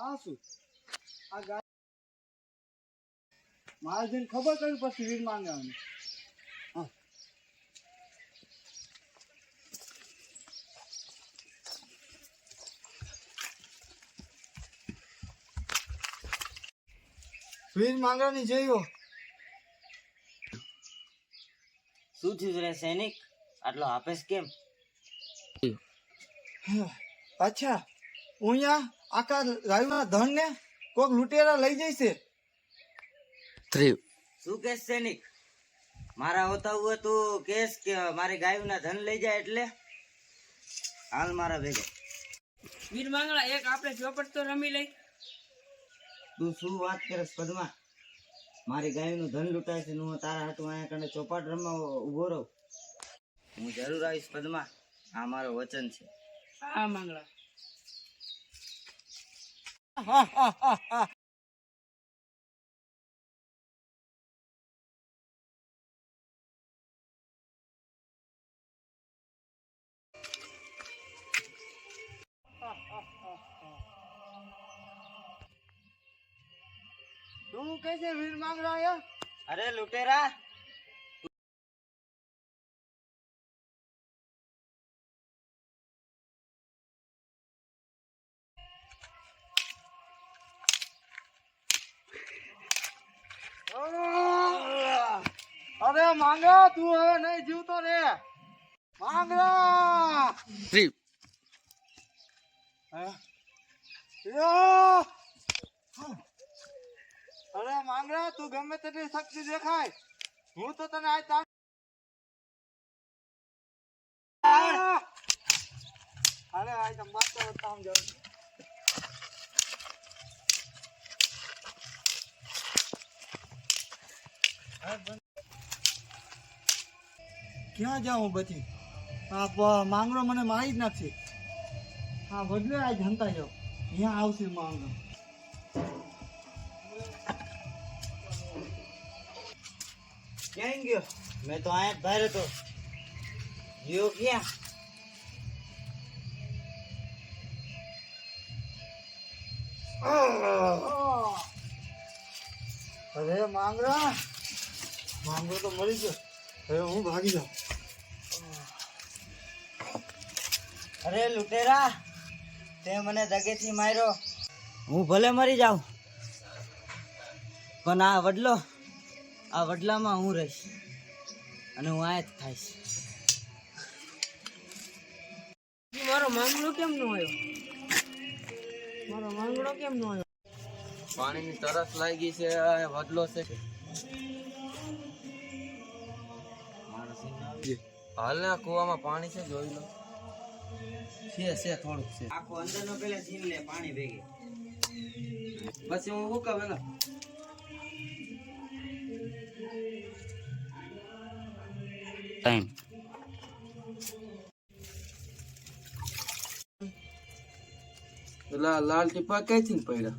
આ શું આ ગાય મારે જઈને ખબર કરી પછી વીર માંગવાની હા. વીર માંગવાની જોયો. શું થયું રે સૈનિક? આટલો આપેશ કેમ? અચ્છા. અહીંયા આખા રાયુના ધન ને કોક લૂંટેરા લઈ જઈશે શું કેસ સૈનિક મારા હોતા હુએ તું કેસ કે મારે ગાયના ધન લઈ જાય એટલે? હાલ મારા ભેગો. વીર માંગળા એક આપણે ચોપટ તો રમી લઈ. તું શું વાત કરસ પદમા? મારી ગાયનું ધન લૂંટાય છે ને હું તારા હાથમાં અહીંયા કને ચોપાટ રમવા ઊભો રહું? હું જરૂર આવીશ પદમા. આ મારો વચન છે. હા માંગલા તું કહે છે વીર માંગરા અહીંયા અરે લૂંટેરા અરે માંગા તું હવે નહીં જીવતો રે. માંગરા હે? અરે માંગરા તું ગમે તેટલી શક્તિ દેખાય. હું તો તને આ તાર અરે આજ તો બતાવું જાઉં ક્યાં જાઉં બધી? આ પ- માંગરો મને મારી જ નાખશે. હા બદલે આ જનતા જાઓ અહીંયા આવશે માંગરો. ક્યાં ગયો? મેં તો જ બહાર હતો. ગયો ક્યાં? અરે માંગરા, માંગરો તો મરી ગયો. હવે હું ભાગી જાઉં. અરે લુટેરા તે મને દગેથી માર્યો. હું ભલે મરી જાઉં પણ આ વડલો આ વડલામાં હું રહીશ અને હું આયા જ થાઈશ મારો માંગડો કેમ નો આવ્યો? મારો માંગડો કેમ નો આવ્યો? પાણીની તરસ લાગી છે વડલો છે હાલ કુવામાં પાણી છે જોઈ લો. છે છે થોડુંક છે. આખો અંદરનો પેલા સીન લે પાણી ભેગી. પછી હું શું પેલા ટાઈમ લાલ ટીપા કઈ ને પડ્યા?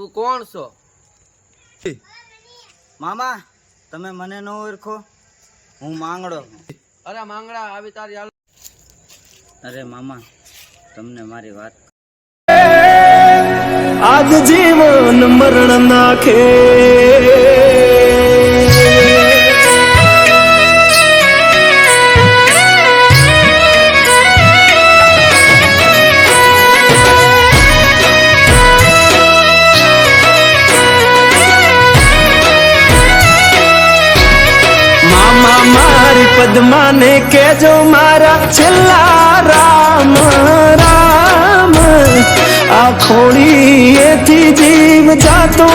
તું કોણ છો? મામા તમે મને ન ઓળખો. હું માંગડો અરે માંગડા આવી તારી હાલ અરે મામા તમને મારી વાત આજ જીવન મરણ નાખે. પદ્માને કેજો મારા છેલ્લા રામ રામ આ ખોડી એથી જીવ જાતો